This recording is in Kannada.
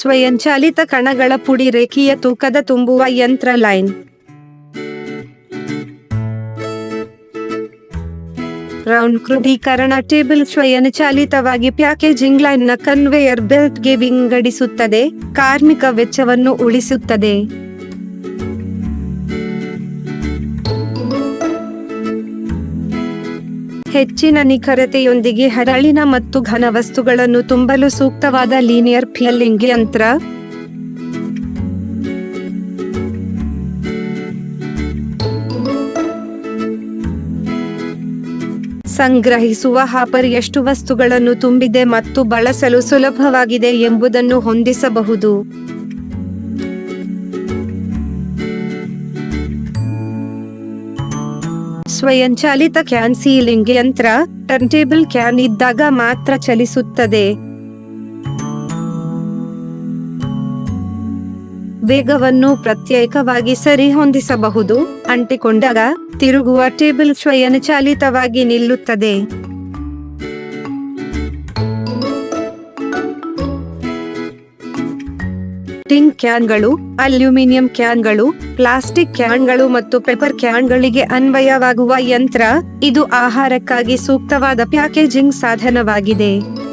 ಸ್ವಯಂಚಾಲಿತ ಕಣಗಳ ಪುಡಿ ರೇಖೀಯ ತೂಕದ ತುಂಬುವ ಯಂತ್ರ ಲೈನ್. ರೌಂಡ್ ಕ್ರೋಢೀಕರಣ ಟೇಬಲ್ ಸ್ವಯಂಚಾಲಿತವಾಗಿ ಪ್ಯಾಕೇಜಿಂಗ್ ಲೈನ್ನ ಕನ್ವೇಯರ್ ಬೆಲ್ಟ್ಗೆ ವಿಂಗಡಿಸುತ್ತದೆ, ಕಾರ್ಮಿಕ ವೆಚ್ಚವನ್ನು ಉಳಿಸುತ್ತದೆ. ಹೆಚ್ಚಿನ ನಿಖರತೆಯೊಂದಿಗೆ ಹರಳಿನ ಮತ್ತು ಘನ ವಸ್ತುಗಳನ್ನು ತುಂಬಲು ಸೂಕ್ತವಾದ ಲೀನಿಯರ್ ಫಿಲ್ಲಿಂಗ್ ಯಂತ್ರ. ಸಂಗ್ರಹಿಸುವ ಹಾಪರ್ ಎಷ್ಟು ವಸ್ತುಗಳನ್ನು ತುಂಬಿದೆ ಮತ್ತು ಬಳಸಲು ಸುಲಭವಾಗಿದೆ ಎಂಬುದನ್ನು ಹೊಂದಿಸಬಹುದು. ಸ್ವಯಂಚಾಲಿತ ಕ್ಯಾನ್ ಸೀಲಿಂಗ್ ಯಂತ್ರ ಟರ್ನ್ಟೇಬಲ್ ಕ್ಯಾನ್ ಇದ್ದಾಗ ಮಾತ್ರ ಚಲಿಸುತ್ತದೆ. ವೇಗವನ್ನು ಪ್ರತ್ಯೇಕವಾಗಿ ಸರಿಹೊಂದಿಸಬಹುದು ಅಂಟಿಕೊಂಡಾಗ ತಿರುಗುವ ಟೇಬಲ್ ಸ್ವಯಂಚಾಲಿತವಾಗಿ ನಿಲ್ಲುತ್ತದೆ. ಟಿನ್ ಕ್ಯಾನ್ಗಳು, ಅಲ್ಯೂಮಿನಿಯಂ ಕ್ಯಾನ್ಗಳು, ಪ್ಲಾಸ್ಟಿಕ್ ಕ್ಯಾನ್ಗಳು ಮತ್ತು ಪೆಪರ್ ಕ್ಯಾನ್ಗಳಿಗೆ ಅನ್ವಯವಾಗುವ ಯಂತ್ರ, ಇದು ಆಹಾರಕ್ಕಾಗಿ ಸೂಕ್ತವಾದ ಪ್ಯಾಕೇಜಿಂಗ್ ಸಾಧನವಾಗಿದೆ.